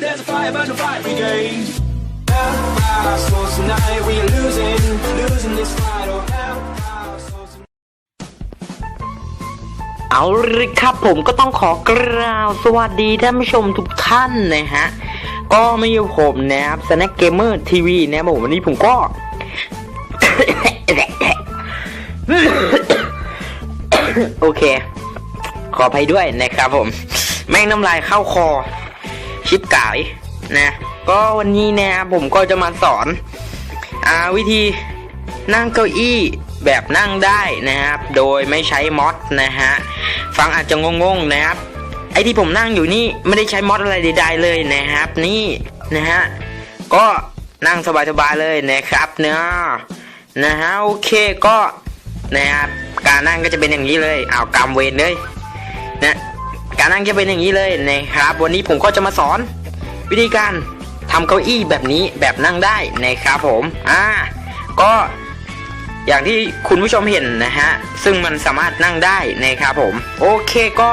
There's a fire, but no fire brigade. Our souls tonight, we are losing, losing this fight. Oh, our souls tonight. เอาเลยครับผมก็ต้องขอกล่าวสวัสดีท่านผู้ชมทุกท่านนะฮะ ก็ไม่อยู่ผมนะครับ Snack Gamer TV นะครับผมวันนี้ผมก็ โอเค ขออภัยด้วยนะครับผม แม่งน้ำลายเข้าคอ ชิปกายนะ ก็วันนี้นะครับผมก็จะมาสอนอ่าวิธีนั่งเก้าอี้แบบนั่งได้นะครับ โดยไม่ใช้มอสนะฮะ ฟังอาจจะงงๆนะครับ ไอที่ผมนั่งอยู่นี่ไม่ได้ใช้มอสอะไรใดๆเลยนะครับ นี่นะฮะ ก็นั่งสบายๆเลยนะครับเนาะนะฮะโอเคก็นะครับการนั่งก็จะเป็นอย่างนี้เลยเอากำเวรเลยนะ การนั่งจะเป็นอย่างนี้เลยนะครับ วันนี้ผมก็จะมาสอน วิธีการทำเก้าอี้แบบนี้แบบนั่งได้นะครับผมอ่าก็อย่างที่คุณผู้ชมเห็นนะฮะซึ่งมันสามารถนั่งได้นะครับผม โอเคก็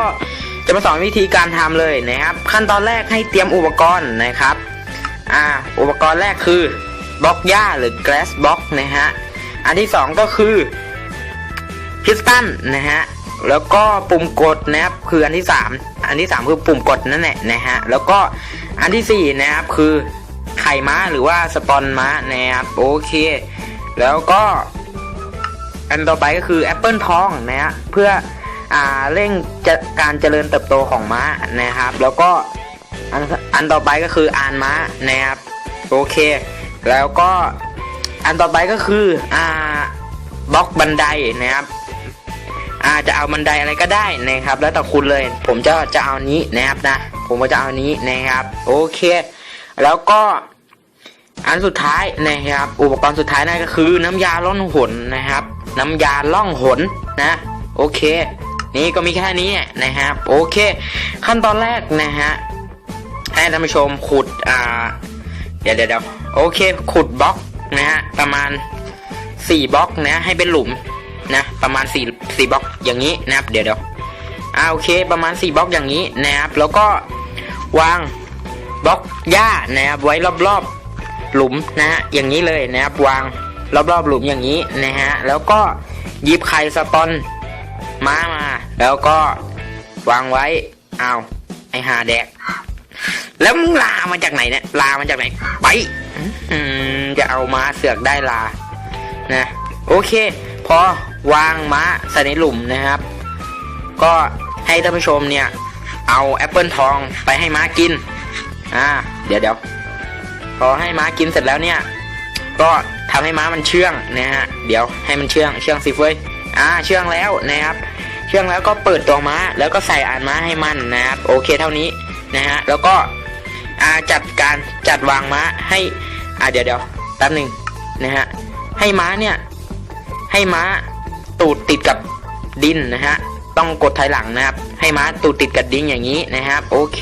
จะมาสอนวิธีการทำเลยนะครับ ขั้นตอนแรกให้เตรียมอุปกรณ์นะครับอ่าอุปกรณ์แรกคือบล็อกหญ้าหรือ glass block นะฮะอันที่สองก็คือพิสตันนะฮะ แล้วก็ปุ่มกดนะครับคืออันที่สามอันที่สามคือปุ่มกดนั่นแหละนะฮะแล้วก็อันที่สี่นะครับคือไข่ม้าหรือว่าสปอนม้านะครับโอเค แล้วก็อันต่อไปก็คือแอปเปิลทองนะฮะเพื่ออ่าเร่งการเจริญเติบโตของม้านะครับ แล้วก็อันอันต่อไปก็คืออานม้านะครับโอเค แล้วก็อันต่อไปก็คืออ่าบล็อกบันไดนะครับ อาจะเอาบันไดอะไรก็ได้นะครับ แล้วแต่คุณเลย ผมจะจะเอานี้นะครับนะ ผมก็จะเอานี้นะครับ โอเค แล้วก็อันสุดท้ายนะครับ อุปกรณ์สุดท้ายนั่นก็คือน้ำยาล่องหนนะครับ น้ำยาล่องหนนะ โอเค นี่ก็มีแค่นี้นะครับ โอเค ขั้นตอนแรกนะฮะให้ท่านผู้ชมขุดอ่าเดี๋ยวเดี๋ยวเดี๋ยวโอเค ขุดบล็อกนะฮะประมาณสี่บล็อกนะให้เป็นหลุม นะ ประมาณสี่สี่บล็อกอย่างนี้นะครับ เดี๋ยวเดี๋ยวอ่าโอเคประมาณสี่บล็อกอย่างนี้นะครับ แล้วก็วางบล็อกหญ้านะครับไว้รอบๆหลุมนะฮะอย่างนี้เลยนะครับวางรอบๆหลุมอย่างนี้นะฮะแล้วก็หยิบไข่สปอนม้ามา แล้วก็วางไว้เอาไอหาแดก แล้วมึงลามาจากไหนเนี่ยลามาจากไหนไปจะเอาม้าเสือกได้ลานะ โอเค พอ วางม้าใส่ในหลุมนะครับ ก็ให้ท่านผู้ชมเนี่ย เอาแอปเปิลทองไปให้ม้ากิน อ่า เดี๋ยวเดี๋ยวพอให้ม้ากินเสร็จแล้วเนี่ย ก็ทำให้ม้ามันเชื่องนะฮะ เดี๋ยวให้มันเชื่อง เชื่องสิเฟ้ย อ่า เชื่องแล้วนะครับ เชื่องแล้วก็เปิดตัวม้า แล้วก็ใส่อ่านม้าให้มันนะครับ โอเคเท่านี้นะฮะ แล้วก็อาจัดการจัดวางม้าให้อ่าเดี๋ยวเดี๋ยวแป๊บหนึ่งนะฮะ ให้ม้าเนี่ย ให้ม้า ตูดติดกับดินนะฮะ ต้องกดถอยหลังนะครับ ให้ม้าตูดติดกับดินอย่างนี้นะครับ โอเค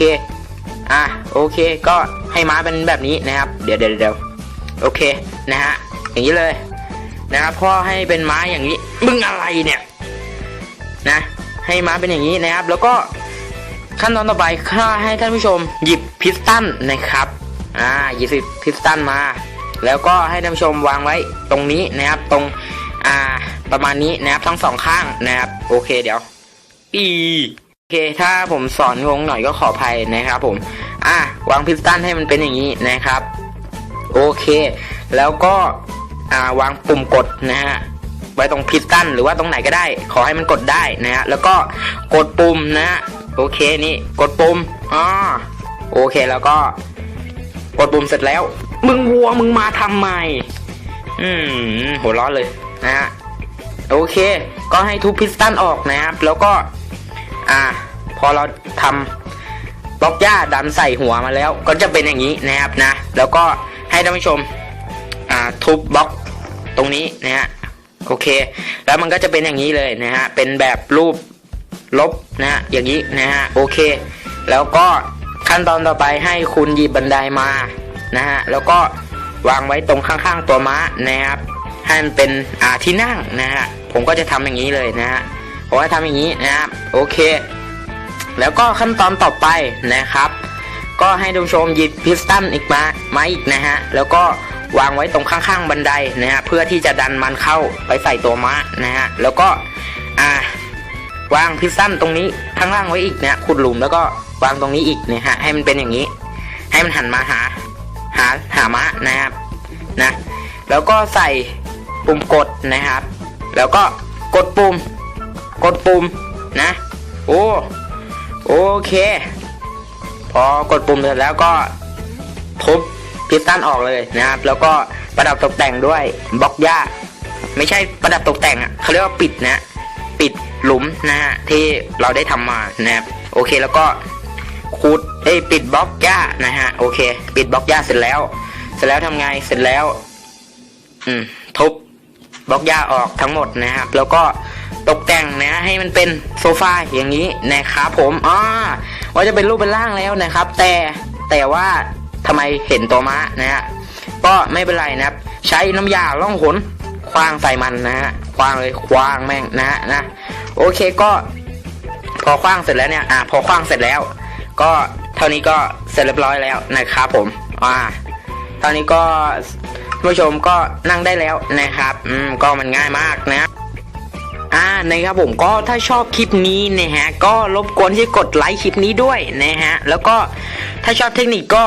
อะโอเค ก็ให้ม้าเป็นแบบนี้นะครับ เดี๋ยวเดี๋ยวเดี๋ยวโอเคนะฮะ อย่างนี้เลยนะครับพ่อให้เป็นม้าอย่างนี้มึงอะไรเนี่ยนะ ให้ม้าเป็นอย่างนี้นะครับ แล้วก็ขั้นตอนต่อไปข้าให้ท่านผู้ชมหยิบพิสตันนะครับอ่าหยิบพิสตันมา แล้วก็ให้ท่านผู้ชมวางไว้ตรงนี้นะครับ ตรงอ่า ประมาณนี้นะครับทั้งสองข้างนะครับ โอเคเดี๋ยว ปีโอเคถ้าผมสอนงงหน่อยก็ขออภัยนะครับผม อะวางพิสตันให้มันเป็นอย่างนี้นะครับ โอเค แล้วก็อ่าวางปุ่มกดนะฮะไว้ตรงพิสตันหรือว่าตรงไหนก็ได้ ขอให้มันกดได้นะฮะแล้วก็กดปุ่มนะฮะโอเคนี่กดปุ่มอ๋อโอเคแล้วก็ กดปุ่มเสร็จแล้ว มึงวัวมึงมาทำไมอืมหัวเร้อนเลยนะฮะ โอเค ก็ให้ทุบพิสตันออกนะครับ แล้วก็ อ่า พอเราทำบล็อกหญ้าดันใส่หัวมาแล้ว ก็จะเป็นอย่างนี้นะครับนะ แล้วก็ให้ท่านผู้ชม อ่า ทุบบล็อกตรงนี้นะฮะ โอเค แล้วมันก็จะเป็นอย่างนี้เลยนะฮะ เป็นแบบรูปลบนะฮะ อย่างนี้นะฮะ โอเค แล้วก็ขั้นตอนต่อไปให้คุณหยิบบันไดมานะฮะ แล้วก็วางไว้ตรงข้างๆตัวม้านะครับ ให้มันเป็นอ่าที่นั่งนะฮะผมก็จะทำอย่างนี้เลยนะฮะผมจะทำอย่างนี้นะครับโอเค แล้วก็ขั้นตอนต่อไปนะครับ ก็ให้ท่านผู้ชมหยิบพิสตันอีกมามาอีกนะฮะแล้วก็วางไว้ตรงข้างๆบันไดนะฮะเพื่อที่จะดันมันเข้าไปใส่ตัวม้านะฮะแล้วก็อ่าวางพิสตันตรงนี้ข้างล่างไว้อีกนะขุดหลุมแล้วก็วางตรงนี้อีกนะฮะให้มันเป็นอย่างนี้ ให้มันหันมาหาหาหาม้านะครับนะแล้วก็ใส่ ปุ่มกดนะครับ แล้วก็กดปุ่ม กดปุ่มนะ โอ้โอเค พอกดปุ่มเสร็จแล้วก็ทุบพิสตันออกเลยนะครับ แล้วก็ประดับตกแต่งด้วยบล็อกหญ้า ไม่ใช่ประดับตกแต่งอะเขาเรียกว่าปิดนะ ปิดหลุมนะฮะที่เราได้ทำมานะครับ โอเคแล้วก็คูดเอ้ยปิดบล็อกหญ้านะฮะโอเค ปิดบล็อกหญ้าเสร็จแล้ว เสร็จแล้วทำไงเสร็จแล้ว อืมทุบ บล็อกหญ้าออกทั้งหมดนะครับ แล้วก็ตกแต่งนะให้มันเป็นโซฟาอย่างนี้นะครับผมอ่าว่าจะเป็นรูปเป็นร่างแล้วนะครับ แต่แต่ว่าทำไมเห็นตัวม้านะฮะก็ไม่เป็นไรนะครับ ใช้น้ำยาล่องหนคว้างใส่มันนะฮะคว้างเลยคว้างแม่งนะฮะนะโอเคก็พอคว้างเสร็จแล้วเนี่ยอ่าพอคว้างเสร็จแล้ว ก็เท่านี้ก็เสร็จเรียบร้อยแล้วนะครับผมอ่าตอนนี้ก็ ผู้ชมก็นั่งได้แล้วนะครับ อืมก็มันง่ายมากนะอ่านะครับผมก็ถ้าชอบคลิปนี้นะฮะก็รบกวนที่กดไลค์คลิปนี้ด้วยนะฮะแล้วก็ถ้าชอบเทคนิคก็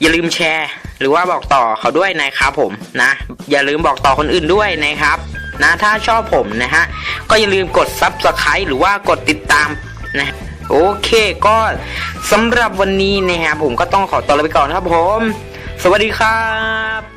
อย่าลืมแชร์ หรือว่าบอกต่อเขาด้วยนะครับผมนะ อย่าลืมบอกต่อคนอื่นด้วยนะครับนะถ้าชอบผมนะฮะก็อย่าลืมกด Subscribe หรือว่ากดติดตามนะโอเคก็สำหรับวันนี้นะฮะผมก็ต้องขอตัวลาไปก่อนครับผม สวัสดีครับ